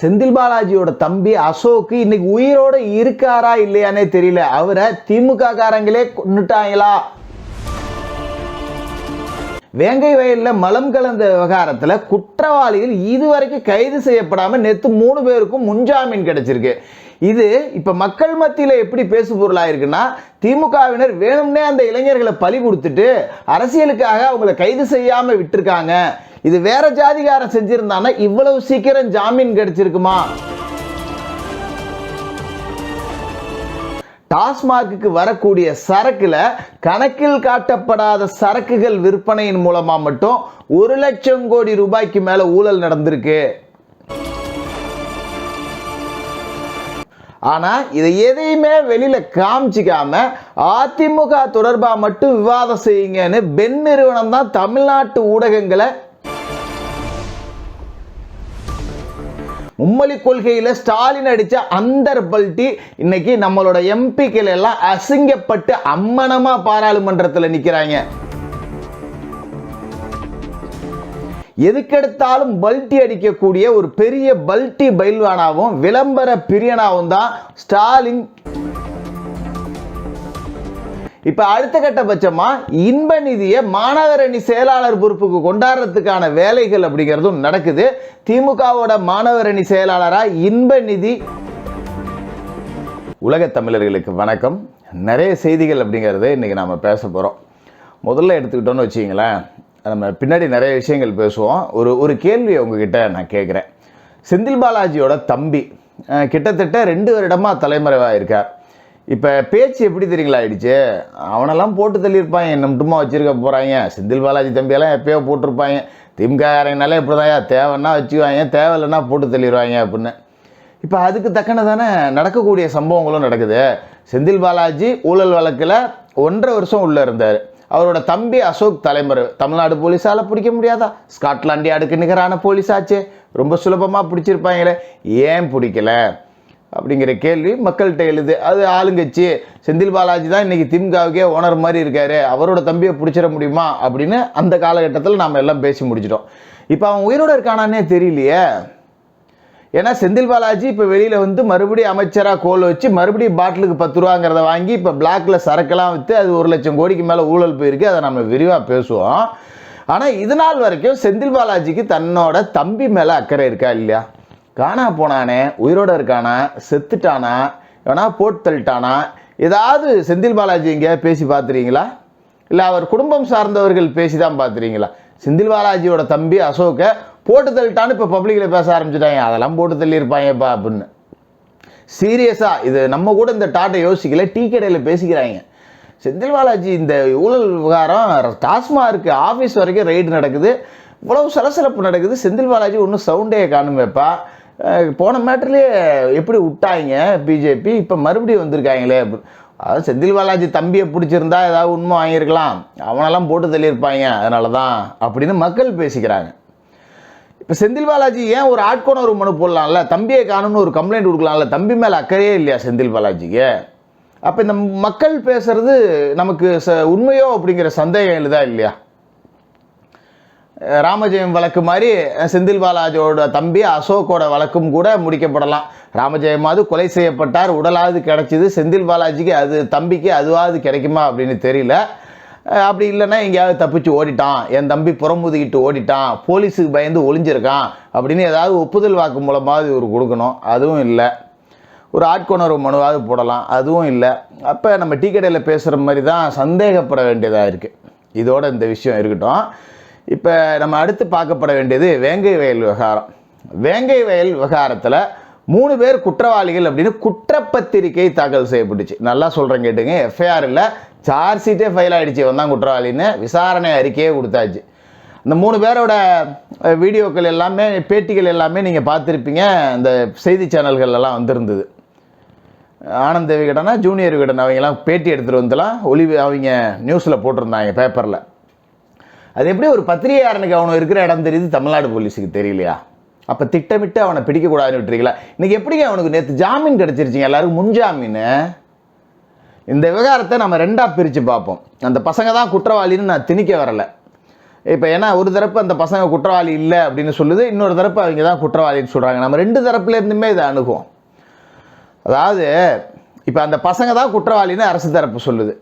செந்தில் பாலாஜியோட தம்பி அசோக்கு இன்னைக்கு உயிரோட இருக்காரா இல்லையானே தெரியல. அவரை திமுக காரங்களே கொண்டுட்டாங்களா வேங்கை வயலில் மலம் கலந்த விவகாரத்தில் குற்றவாளிகள் இதுவரைக்கும் கைது செய்யப்படாமல் நேற்று மூணு பேருக்கும் முன்ஜாமீன் கிடைச்சிருக்கு. இது இப்போ மக்கள் மத்தியில் எப்படி பேசு பொருளாக இருக்குன்னா திமுகவினர் வேணும்னே அந்த இளைஞர்களை பலி கொடுத்துட்டு அரசியலுக்காக அவங்கள கைது செய்யாமல் விட்டுருக்காங்க. இது வேற ஜாதிகாரன் செஞ்சிருந்தானா இவ்வளவு சீக்கிரம் ஜாமீன் கிடைச்சிருக்குமா? டாஸ்மார்க்குக்கு வரக்கூடிய சரக்குல கணக்கில் காட்டப்படாத சரக்குகள் விற்பனையின் மூலமா மட்டும் ஒரு லட்சம் கோடி ரூபாய்க்கு மேல ஊழல் நடந்திருக்கு. ஆனா இதை எதையுமே வெளியில காமிச்சிக்காம அதிமுக தொடர்பா மட்டும் விவாதம் செய்யுங்கன்னு பெண் நிறுவனம் தான் தமிழ்நாட்டு ஊடகங்களை மும்மொழி கொள்கையில் ஸ்டாலின் அடித்த அந்தர் பல்ட்டி இன்னைக்கு நம்மளோட எம்பிக்கள் எல்லாம் அசிங்கப்பட்டு அம்மனமாக பாராளுமன்றத்தில் நிற்கிறாங்க எதுக்கெடுத்தாலும் பல்ட்டி அடிக்கக்கூடிய ஒரு பெரிய பல்ட்டி பைல்வானாவும் விளம்பர பிரியனாவும் தான் ஸ்டாலின் இப்போ அடுத்த கட்டபட்சமாக இன்ப நிதியை மாநகரணி செயலாளர் பொறுப்புக்கு கொண்டாடுறதுக்கான வேலைகள் அப்படிங்கிறதும் நடக்குது. திமுகவோட மாநகரணி செயலாளராக இன்ப நிதி? உலகத் தமிழர்களுக்கு வணக்கம். நிறைய செய்திகள் அப்படிங்கிறது இன்னைக்கு நாம் பேச போகிறோம் முதல்ல எடுத்துக்கிட்டோன்னு வச்சிங்களேன் நம்ம பின்னாடி நிறைய விஷயங்கள் பேசுவோம். ஒரு ஒரு கேள்வியை உங்ககிட்ட நான் கேட்குறேன். செந்தில் பாலாஜியோட தம்பி கிட்டத்தட்ட ரெண்டு வருடமாக தலைமறைவாக இருக்கார் இப்போ பேச்சு எப்படி தெரியுங்களா ஆயிடுச்சு? அவனெல்லாம் போட்டு தள்ளியிருப்பாங்க. என்ன மட்டுமா வச்சுருக்க போகிறாங்க செந்தில் பாலாஜி தம்பியெல்லாம் எப்பயோ போட்டிருப்பாங்க. திமுககாரங்கனாலே இப்படிதான் தேவைன்னா வச்சுக்குவாங்க. தேவையில்லைன்னா போட்டு தள்ளிடுவாங்க அப்படின்னு. இப்போ அதுக்கு தக்கன தானே நடக்கக்கூடிய சம்பவங்களும் நடக்குது. செந்தில் பாலாஜி ஊழல் வழக்கில் ஒன்றரை வருஷம் உள்ளே இருந்தார். அவரோட தம்பி அசோக் தலைமறை. தமிழ்நாடு போலீஸால் பிடிக்க முடியாதா? ஸ்காட்லாண்ட் அடுக்கு நிகரான போலீஸ் ஆச்சே ரொம்ப சுலபமாக பிடிச்சிருப்பாங்களே. ஏன் பிடிக்கல? அப்படிங்கிற கேள்வி மக்கள்கிட்ட எழுது. அது ஆளுங்கட்சி. செந்தில் பாலாஜி தான் இன்றைக்கி திமுகவுக்கே ஓனர் மாதிரி இருக்கார். அவரோட தம்பியை பிடிச்சிட முடியுமா அப்படின்னு அந்த காலகட்டத்தில் நாம் எல்லாம் பேசி முடிச்சிட்டோம். இப்போ அவன் உயிரோடு இருக்கானானே தெரியலையே. ஏன்னா செந்தில் பாலாஜி இப்போ வெளியில் வந்து மறுபடியும் அமைச்சராக கோல் வச்சு மறுபடியும் பாட்டிலுக்கு பத்து ரூபாங்கிறத வாங்கி இப்போ பிளாக்கில் சரக்கெல்லாம் விற்று அது ஒரு லட்சம் கோடிக்கு மேலே ஊழல் போயிருக்கு. அதை நம்ம விரிவாக பேசுவோம். ஆனால் இது நாள் வரைக்கும் செந்தில் பாலாஜிக்கு தன்னோட தம்பி மேலே அக்கறை இருக்கா இல்லையா? காணா போனானே உயிரோட இருக்கானா செத்துட்டானா எவனா போட்டு தள்ளிட்டானா ஏதாவது செந்தில் பாலாஜி இங்கே பேசி பார்த்துறீங்களா? இல்லை அவர் குடும்பம் சார்ந்தவர்கள் பேசி தான் பார்த்துறீங்களா? செந்தில் பாலாஜியோட தம்பி அசோக்கை போட்டு தள்ளிட்டான்னு இப்போ பப்ளிக்கில் பேச ஆரம்பிச்சிட்டாங்க. அதெல்லாம் போட்டு தள்ளியிருப்பாங்கப்பா அப்படின்னு. சீரியஸாக இது நம்ம கூட இந்த டாட்டை யோசிக்கல டீ கடையில் பேசிக்கிறாங்க. செந்தில் பாலாஜி இந்த ஊழல் விவகாரம் டாஸ்மார்க் ஆஃபீஸ் வரைக்கும் ரைடு நடக்குது. இவ்வளவு சலசலப்பு நடக்குது. செந்தில் பாலாஜி ஒன்றும் சவுண்டே காணுமேப்பா. போன மேட்டர்லேயே எப்படி விட்டாங்க பிஜேபி இப்போ மறுபடியும் வந்திருக்காங்களே. அதாவது செந்தில் பாலாஜி தம்பியை பிடிச்சிருந்தா ஏதாவது உண்மை வாங்கியிருக்கலாம். அவனெல்லாம் போட்டு தள்ளியிருப்பாங்க. அதனால தான் அப்படின்னு மக்கள் பேசிக்கிறாங்க. இப்போ செந்தில் பாலாஜி ஏன் ஒரு ஆட்கோணர் மனு போடலாம்ல? தம்பியை காணும்னு ஒரு கம்ப்ளைண்ட் கொடுக்கலாம்ல? தம்பி மேலே அக்கறையே இல்லையா செந்தில் பாலாஜிக்கு? அப்போ இந்த மக்கள் பேசுறது நமக்கு ச உண்மையோ அப்படிங்கிற சந்தேகம் எழுதா இல்லையா? ராமஜெயம் வழக்கு மாதிரி செந்தில் பாலாஜியோட தம்பி அசோக்கோட வழக்கும் கூட முடிக்கப்படலாம். ராமஜெயமாவது கொலை செய்யப்பட்டார் உடலாவது கிடைச்சிது செந்தில் பாலாஜிக்கு அது தம்பிக்கு அதுவாவது கிடைக்குமா அப்படின்னு தெரியல. அப்படி இல்லைன்னா எங்கேயாவது தப்பிச்சு ஓடிட்டான். என் தம்பி புறமுதுகிட்டு ஓடிட்டான். போலீஸுக்கு பயந்து ஒளிஞ்சிருக்கான் அப்படின்னு ஏதாவது ஒப்புதல் வாக்கு மூலமாவது இவர் கொடுக்கணும். அதுவும் இல்லை. ஒரு ஆட்கொணர்வு மனுவாவது போடலாம். அதுவும் இல்லை. அப்போ நம்ம டீ கடையில் பேசுகிற மாதிரி தான் சந்தேகப்பட வேண்டியதாக இருக்குது இதோட இந்த விஷயம் இருக்கட்டும். இப்போ நம்ம அடுத்து பார்க்கப்பட வேண்டியது வேங்கை வயல் விவகாரம். வேங்கை வயல் விவகாரத்தில் மூணு பேர் குற்றவாளிகள் அப்படின்னு குற்றப்பத்திரிகை தாக்கல் செய்யப்பட்டுச்சு. நல்லா சொல்கிறேன் கேட்டுங்க. எஃப்ஐஆர் இல்லை சார்ஜ் ஷீட்டே ஃபைல் ஆகிடுச்சு இவன் தான் குற்றவாளின்னு விசாரணை அறிக்கையே கொடுத்தாச்சு. இந்த மூணு பேரோட வீடியோக்கள் எல்லாமே பேட்டிகள் எல்லாமே நீங்கள் பார்த்துருப்பீங்க. இந்த செய்தி சேனல்கள்லாம் வந்திருந்தது. ஆனந்த் விகடனா ஜூனியர் விகடன் அவங்கெல்லாம் பேட்டி எடுத்துகிட்டு வந்துலாம் ஒளி அவங்க நியூஸில் போட்டிருந்தாங்க பேப்பரில் அது எப்படி ஒரு பத்திரிகையாரனுக்கு அவனை இருக்கிற இடம் தெரியுது? தமிழ்நாடு போலீஸுக்கு தெரியலையா? அப்போ திட்டமிட்டு அவனை பிடிக்கக்கூடாதுன்னு விட்டுறீங்களா இன்றைக்கி எப்படிங்க அவனுக்கு நேற்று ஜாமீன் கிடச்சிருச்சிங்க? எல்லாருக்கும் முன்ஜாமீன் இந்த விவகாரத்தை நம்ம ரெண்டாக பிரித்து பார்ப்போம். அந்த பசங்க தான் குற்றவாளின்னு நான் திணிக்க வரலை. இப்போ ஏன்னா ஒரு தரப்பு அந்த பசங்க குற்றவாளி இல்லை அப்படின்னு சொல்லுது இன்னொரு தரப்பு அவங்க தான் குற்றவாளின்னு சொல்கிறாங்க நம்ம ரெண்டு தரப்புல இருந்துமே இதை அணுகும் அதாவது இப்போ அந்த பசங்க தான் குற்றவாளின்னு அரசு தரப்பு சொல்லுது.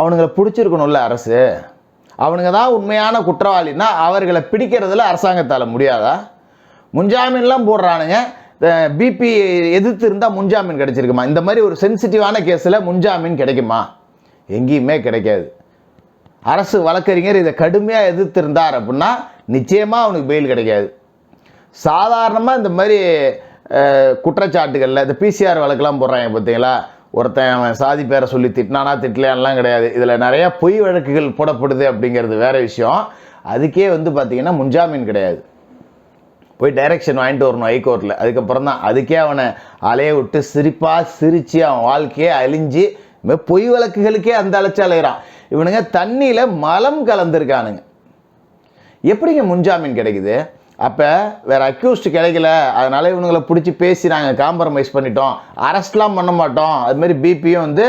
அவனுங்களை பிடிச்சிருக்கணும்ல அரசு. அவனுங்க தான் உண்மையான குற்றவாளின்னா அவர்களை பிடிக்கிறதுல அரசாங்கத்தால் முடியாதா? முன்ஜாமீன்லாம் போடுறானுங்க. பிபி எதிர்த்து இருந்தால் முன்ஜாமீன் கிடைச்சிருக்குமா? இந்த மாதிரி ஒரு சென்சிட்டிவான கேஸில் முன்ஜாமீன் கிடைக்குமா? எங்கேயுமே கிடைக்காது. அரசு வழக்கறிஞர் இதை கடுமையாக எதிர்த்திருந்தார் அப்படின்னா நிச்சயமாக அவனுக்கு பெயில் கிடைக்காது. சாதாரணமாக இந்த மாதிரி குற்றச்சாட்டுகளில் இந்த பிசிஆர் வழக்கெல்லாம் போடுறாங்க பார்த்தீங்களா? ஒருத்தன் அவன் சாதி பேரை சொல்லி திட்டினானா திட்டலையான்லாம் கிடையாது. இதில் நிறையா பொய் வழக்குகள் போடப்படுது அப்படிங்கிறது வேற விஷயம். அதுக்கே வந்து பார்த்திங்கன்னா முன்ஜாமீன் கிடையாது. போய் டைரக்ஷன் வாங்கிட்டு வரணும் ஹைகோர்ட்டில் அதுக்கப்புறம் தான் அதுக்கே அவனை அலைய விட்டு சிரிப்பாக சிரித்து அவன் வாழ்க்கையே அழிஞ்சு பொய் வழக்குகளுக்கே அந்த அழைச்சி அலையிறான். இவனுங்க தண்ணியில் மலம் கலந்துருக்கானுங்க. எப்படிங்க முன்ஜாமீன் கிடைக்குது? அப்போ வேறு அக்யூஸ்ட் கிடைக்கல. அதனால் இவனுங்களை பிடிச்சி பேசி நாங்கள் காம்ப்ரமைஸ் பண்ணிட்டோம். அரெஸ்ட்லாம் பண்ண மாட்டோம். அதுமாரி பிபியும் வந்து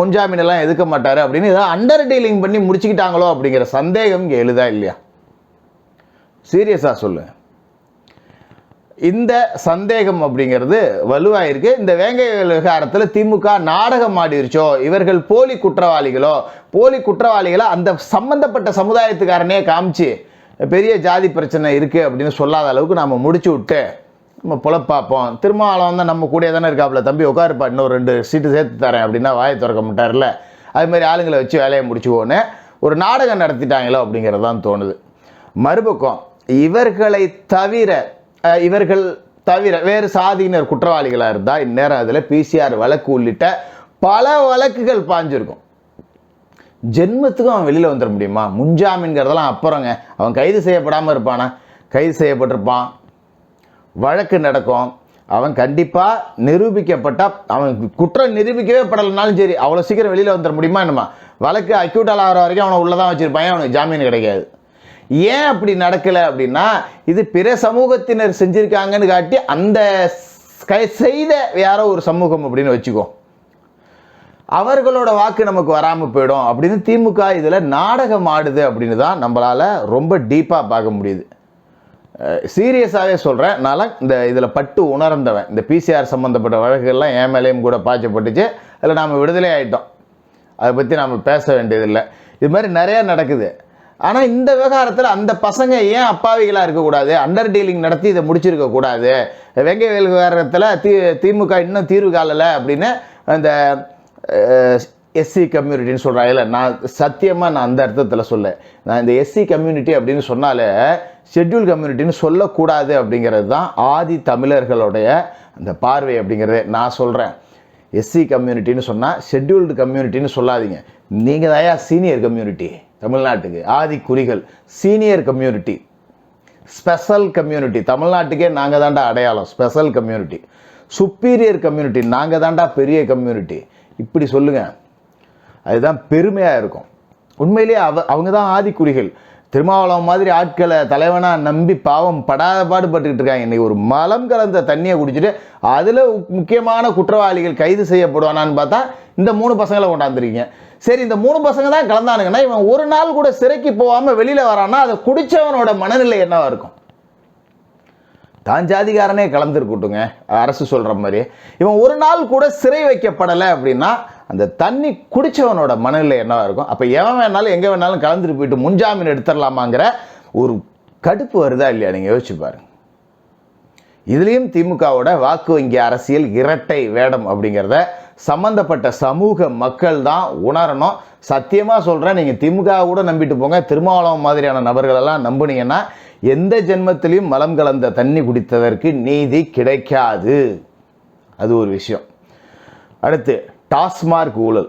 முன்ஜாமீனெல்லாம் எதுக்க மாட்டார் அப்படின்னு ஏதாவது அண்டர் டீலிங் பண்ணி முடிச்சுக்கிட்டாங்களோ அப்படிங்கிற சந்தேகம் இங்கே எழுதா இல்லையா? சீரியஸாக சொல்லு. இந்த சந்தேகம் அப்படிங்கிறது வலுவாயிருக்கு. இந்த வேங்கை விவகாரத்தில் திமுக நாடகம் ஆடிருச்சோ இவர்கள் போலி குற்றவாளிகளோ போலி குற்றவாளிகளை அந்த சம்பந்தப்பட்ட சமுதாயத்துக்காரனே காமிச்சு பெரிய ஜாதி பிரச்சனை இருக்குது அப்படின்னு சொல்லாத அளவுக்கு நம்ம முடிச்சு விட்டு நம்ம புலப்பாப்போம் திருமாவளம் வந்து நம்ம கூட தானே இருக்காப்புல. தம்பி உட்காருப்பா இன்னொரு ரெண்டு சீட்டு சேர்த்து தரேன் அப்படின்னா வாயை திறக்க மாட்டார்ல அது மாதிரி ஆளுங்களை வச்சு வேலையை முடிச்சுவோன்னு ஒரு நாடகம் நடத்திட்டாங்களோ அப்படிங்கிறது தான் தோணுது. மறுபக்கம் இவர்களை தவிர இவர்கள் தவிர வேறு சாதியினர் குற்றவாளிகளாக இருந்தால் இந்நேரம் அதில் பிசிஆர் வழக்கு உள்ளிட்ட பல வழக்குகள் பாஞ்சிருக்கும். ஜென்மத்துக்கும் அவன் வெளியில் வந்துட முடியுமா? முன்ஜாமீன்கிறதெல்லாம் அப்புறங்க. அவன் கைது செய்யப்படாமல் இருப்பானா? கைது செய்யப்பட்டிருப்பான். வழக்கு நடக்கும். அவன் கண்டிப்பாக நிரூபிக்கப்பட்ட அவன் குற்றம் நிரூபிக்கவே படலைனாலும் சரி அவ்வளோ சீக்கிரம் வெளியில் வந்துட முடியுமா என்னமா? வழக்கு அக்யூட்டால் ஆகிற வரைக்கும் அவனை உள்ளே தான் வச்சுருப்பான் அவனுக்கு ஜாமீன் கிடைக்காது. ஏன் அப்படி நடக்கலை அப்படின்னா இது பிற சமூகத்தினர் செஞ்சுருக்காங்கன்னு காட்டி அந்த கை- செய்த யாரோ ஒரு சமூகம் அப்படின்னு வச்சுக்கோ. அவர்களோட வாக்கு நமக்கு வராமல் போயிடும் அப்படின்னு திமுக இதில் நாடகம் ஆடுது அப்படின்னு தான் நம்மளால் ரொம்ப டீப்பாக பார்க்க முடியுது. சீரியஸாகவே சொல்கிறேன் நான் இந்த இதில் பட்டு உணர்ந்தவன். இந்த பிசிஆர் சம்மந்தப்பட்ட வழக்குகள்லாம் என் மேலேயும் கூட பாய்ச்சப்பட்டுச்சு. அதில் நாம் விடுதலை ஆகிட்டோம் அதை பற்றி நாம் பேச வேண்டியதில்லை. இது மாதிரி நிறையா நடக்குது. ஆனால் இந்த விவகாரத்தில் அந்த பசங்க ஏன் அப்பாவிகளாக இருக்கக்கூடாது? அண்டர் டீலிங் நடத்தி இதை முடிச்சிருக்கக்கூடாது வெங்கை வெங்கை விவகாரத்தில் தி திமுக இன்னும் தீர்வு காலலை அப்படின்னு அந்த எஸ்சி கம்யூனிட்டின்னு சொல்கிறாங்கல்ல நான் சத்தியமாக நான் அந்த அர்த்தத்தில் சொல்ல. நான் இந்த எஸ்சி கம்யூனிட்டி அப்படின்னு சொன்னாலே ஷெட்யூல் கம்யூனிட்டின்னு சொல்லக்கூடாது அப்படிங்கிறது தான் ஆதி தமிழர்களுடைய அந்த பார்வை அப்படிங்கிறதே நான் சொல்கிறேன் எஸ்சி கம்யூனிட்டின்னு சொன்னால் ஷெட்யூல்டு கம்யூனிட்டின்னு சொல்லாதீங்க. நீங்கள் தாயா சீனியர் கம்யூனிட்டி தமிழ்நாட்டுக்கு. ஆதி குறிகள் சீனியர் கம்யூனிட்டி. Special community. தமிழ்நாட்டுக்கே நாங்கள் தாண்டா அடையாளம். Special community. Superior community. நாங்கள் தாண்டா பெரிய கம்யூனிட்டி. இப்படி சொல்லுங்கள் அதுதான் பெருமையாக இருக்கும். உண்மையிலேயே அவ அவங்க தான் ஆதிக்குறிகள். திருமாவளவன் மாதிரி ஆட்களை தலைவனாக நம்பி பாவம் படாத பாடுபட்டுக்கிட்டு இருக்காங்க. இன்னைக்கு ஒரு மலம் கலந்த தண்ணியை குடிச்சிட்டு அதில் முக்கியமான குற்றவாளிகள் கைது செய்யப்படுவானான்னு பார்த்தா இந்த மூணு பசங்களை கொண்டாந்துருக்கீங்க. சரி இந்த மூணு பசங்க தான் கலந்தானுங்கன்னா இவன் ஒரு நாள் கூட சிறைக்கு போகாமல் வெளியில் வரான்னா அதை குடித்தவனோட மனநிலை என்னவாக இருக்கும்? தான் ஜாதிகாரனே கலந்துருக்கட்டுங்க அரசு சொல்கிற மாதிரி. இவன் ஒரு நாள் கூட சிறை வைக்கப்படலை அப்படின்னா அந்த தண்ணி குடிச்சவனோட மனநிலை என்னவாக இருக்கும்? அப்போ எவன் வேணாலும் எங்கே வேணாலும் கலந்துட்டு போயிட்டு முன்ஜாமீன் எடுத்துடலாமாங்கிற ஒரு கடுப்பு வருதா இல்லையா? நீங்கள் யோசிச்சு பாருங்க. இதுலேயும் திமுகவோட வாக்கு வங்கி அரசியல் இரட்டை வேடம் அப்படிங்கிறத சம்பந்தப்பட்ட சமூக மக்கள் தான் உணரணும். சத்தியமாக சொல்கிறேன் நீங்கள் திமுக கூட நம்பிட்டு போங்க. திருமாவளவன் மாதிரியான நபர்களெல்லாம் நம்புனீங்கன்னா எந்த ஜென்மத்திலையும் மலம் கலந்த தண்ணி குடித்ததற்கு நீதி கிடைக்காது. அது ஒரு விஷயம். அடுத்து டாஸ்மார்க் ஊழல்.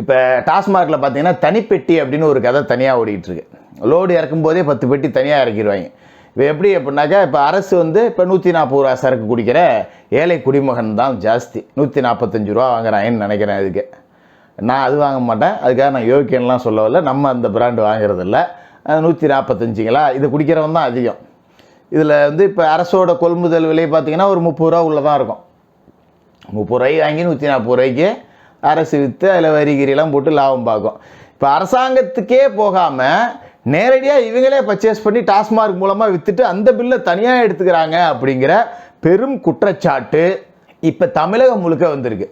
இப்போ டாஸ்மார்க்கில் பார்த்தீங்கன்னா தனிப்பெட்டி அப்படின்னு ஒரு கதை தனியாக ஓடிட்டுருக்கு. லோடு இறக்கும் போதே பத்து பெட்டி தனியாக இறக்கிடுவாங்க. இப்போ எப்படி அப்படின்னாக்கா இப்போ அரசு வந்து இப்போ நூற்றி நாற்பது ரூபா சரக்கு குடிக்கிற ஏழை குடிமகன் தான் ஜாஸ்தி. நூற்றி நாற்பத்தஞ்சு ரூபா வாங்குறாங்கன்னு நினைக்கிறேன் அதுக்கு. நான் அது வாங்க மாட்டேன். அதுக்காக நான் யோக்கியன்லாம் சொல்லவில்லை. நம்ம அந்த பிராண்டு வாங்குறதில்ல. நூற்றி நாற்பத்தஞ்சுங்களா இது குடிக்கிறவன் தான் அதிகம். இதில் வந்து இப்போ அரசோட கொள்முதல் விலை பார்த்தீங்கன்னா ஒரு முப்பது ரூபா உள்ள தான் இருக்கும். முப்பது ரூபாய்க்கு வாங்கி நூற்றி நாற்பது ரூபாய்க்கு அரசு விற்று அதில் வரி போட்டு லாபம் பார்க்கும். இப்போ அரசாங்கத்துக்கே போகாமல் நேரடியாக இவங்களே பர்ச்சேஸ் பண்ணி டாஸ்மார்க் மூலமாக விற்றுட்டு அந்த பில்லை தனியாக எடுத்துக்கிறாங்க அப்படிங்கிற பெரும் குற்றச்சாட்டு இப்போ தமிழகம் முழுக்க வந்திருக்கு.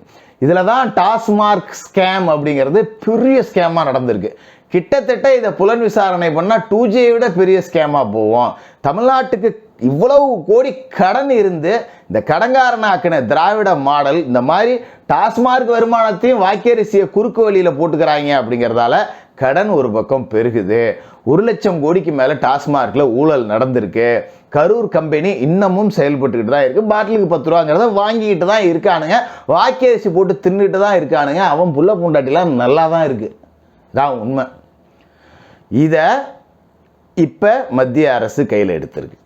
இதில் தான் டாஸ்மார்க் ஸ்கேம் அப்படிங்கிறது பெரிய ஸ்கேமாக நடந்திருக்கு. கிட்டத்தட்ட இதை புலன் விசாரணை பண்ணால் டூ ஜியை விட பெரிய ஸ்கேமாக போவோம். தமிழ்நாட்டுக்கு இவ்வளவு கோடி கடன் இருந்து இந்த கடங்காரனாக்கின திராவிட மாடல் இந்த மாதிரி டாஸ்மார்க் வருமானத்தையும் வாக்கியரிசியை குறுக்கு வழியில் போட்டுக்கிறாங்க அப்படிங்கிறதால கடன் ஒரு பக்கம் பெருகுது. ஒரு லட்சம் கோடிக்கு மேலே டாஸ்மார்க்கில் ஊழல் நடந்திருக்கு. கரூர் கம்பெனி இன்னமும் செயல்பட்டுக்கிட்டு தான் இருக்குது பாட்டிலுக்கு பத்து ரூபாங்கிறத வாங்கிக்கிட்டு தான் இருக்கானுங்க. வாக்கியரிசி போட்டு தின்னுட்டு தான் இருக்கானுங்க. அவன் புள்ள பூண்டாட்டிலாம் நல்லா தான் இருக்குது தான் உண்மை. இதை இப்போ மத்திய அரசு கையில் எடுத்திருக்கு.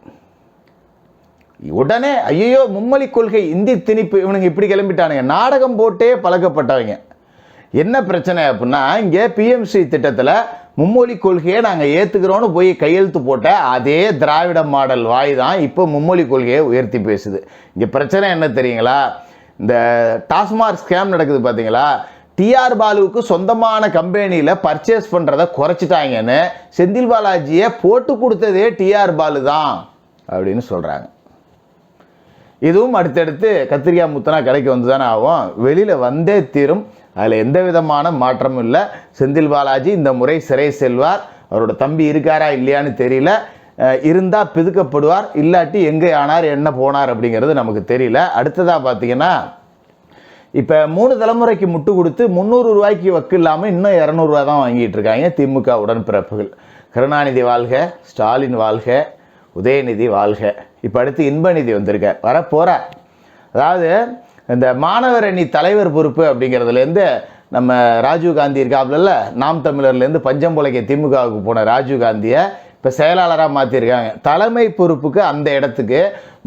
உடனே ஐயோ மும்மொழி கொள்கை இந்தி திணிப்பு இவனுங்க இப்படி கிளம்பிட்டானுங்க. நாடகம் போட்டே பழக்கப்பட்டவங்க. என்ன பிரச்சனை அப்படின்னா இங்கே பிஎம்சி திட்டத்தில் மும்மொழி கொள்கையை நாங்கள் ஏற்றுக்கிறோன்னு போய் கையெழுத்து போட்ட அதே திராவிட மாடல் வாய் தான் இப்போ மும்மொழி கொள்கையை உயர்த்தி பேசுது. இங்கே பிரச்சனை என்ன தெரியுங்களா? இந்த டாஸ்மார்க் ஸ்கேம் நடக்குது பார்த்தீங்களா டிஆர் பாலுவுக்கு சொந்தமான கம்பெனியில் பர்ச்சேஸ் பண்ணுறதை குறைச்சிட்டாங்கன்னு செந்தில் பாலாஜியை போட்டு கொடுத்ததே டிஆர் பாலு தான் அப்படின்னு சொல்கிறாங்க இதுவும் அடுத்தடுத்து கத்திரிக்காய் முத்தனா கடைக்கு வந்து தானே ஆகும். வெளியில் வந்தே தீரும். அதில் எந்த விதமான மாற்றமும் இல்லை. செந்தில் பாலாஜி இந்த முறை சிறை செல்வார். அவரோட தம்பி இருக்காரா இல்லையான்னு தெரியல. இருந்தால் பிதுக்கப்படுவார். இல்லாட்டி எங்கே ஆனார் என்ன போனார் அப்படிங்கிறது நமக்கு தெரியல. அடுத்ததாக பார்த்தீங்கன்னா இப்போ மூணு தலைமுறைக்கு முட்டு கொடுத்து முந்நூறு ரூபாய்க்கு வக்கு இல்லாமல் இன்னும் இரநூறுவா தான் வாங்கிட்டு இருக்காங்க திமுக உடன்பிறப்புகள். கருணாநிதி வாழ்க ஸ்டாலின் வாழ்க உதயநிதி வாழ்க. இப்போ அடுத்து இன்பநிதி வந்திருக்கார். வரப்போகிற அதாவது இந்த மாணவர் அணி தலைவர் பொறுப்பு அப்படிங்கிறதுலேருந்து நம்ம ராஜீவ் காந்தி நாம் தமிழர்லேருந்து பஞ்சம்புலைக்க திமுகவுக்கு போன ராஜீவ் காந்தியை இப்போ செயலாளராக மாற்றிருக்காங்க தலைமை பொறுப்புக்கு அந்த இடத்துக்கு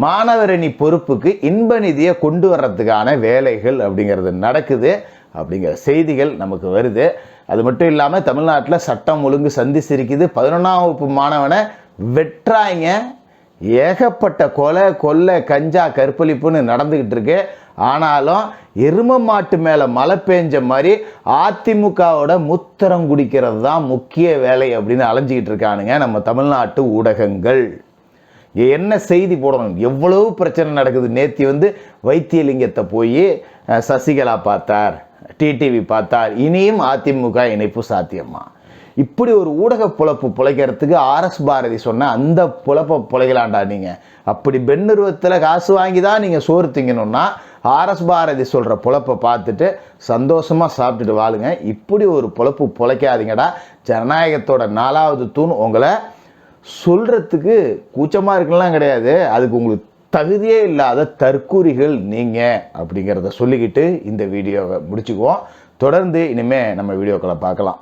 மாணவரணி பொறுப்புக்கு இன்ப நிதியை கொண்டு வர்றதுக்கான வேலைகள் அப்படிங்கிறது நடக்குது. அப்படிங்கிற செய்திகள் நமக்கு வருது. அது மட்டும் இல்லாமல் தமிழ்நாட்டில் சட்டம் ஒழுங்கு சந்தி சிரிக்குது. பதினொன்றாம் வகுப்பு மாணவனை வெட்டுறாங்க. ஏகப்பட்ட கொலை கொள்ளை கஞ்சா கற்பழிப்புன்னு நடந்துக்கிட்டு இருக்கு. ஆனாலும் எரும மாட்டு மேலே மழை பெஞ்ச மாதிரி அதிமுகவோட முத்திரம் குடிக்கிறது தான் முக்கிய வேலை அப்படின்னு அலைஞ்சிக்கிட்டு இருக்கானுங்க நம்ம தமிழ்நாட்டு ஊடகங்கள். என்ன செய்தி போடணும்? எவ்வளவு பிரச்சனை நடக்குது? நேத்தி வந்து வைத்தியலிங்கத்தை போய் சசிகலா பார்த்தார் டிடிவி பார்த்தார். இனியும் அதிமுக இணைப்பு சாத்தியமா? இப்படி ஒரு ஊடக புழப்பு பிழைக்கிறதுக்கு ஆர்எஸ் பாரதி சொன்ன அந்த புழப்ப பிழைக்கலாண்டா நீங்கள் அப்படி பெண்ணுருவத்தில் காசு வாங்கி தான் நீங்கள் சோறு திங்கணும்னா ஆர்எஸ் பாரதி சொல்கிற புழப்பை பார்த்துட்டு சந்தோஷமாக சாப்பிட்டுட்டு வாழுங்க. இப்படி ஒரு புழப்பு பிழைக்காதீங்கடா. ஜனநாயகத்தோட நாலாவது தூண் உங்களை சொல்கிறதுக்கு கூச்சமாக இருக்கலாம் கிடையாது. அதுக்கு உங்களுக்கு தகுதியே இல்லாத தற்கூரிகள் நீங்கள் அப்படிங்கிறத சொல்லிக்கிட்டு இந்த வீடியோவை முடிச்சுக்குவோம். தொடர்ந்து இனிமேல் நம்ம வீடியோக்களை பார்க்கலாம்.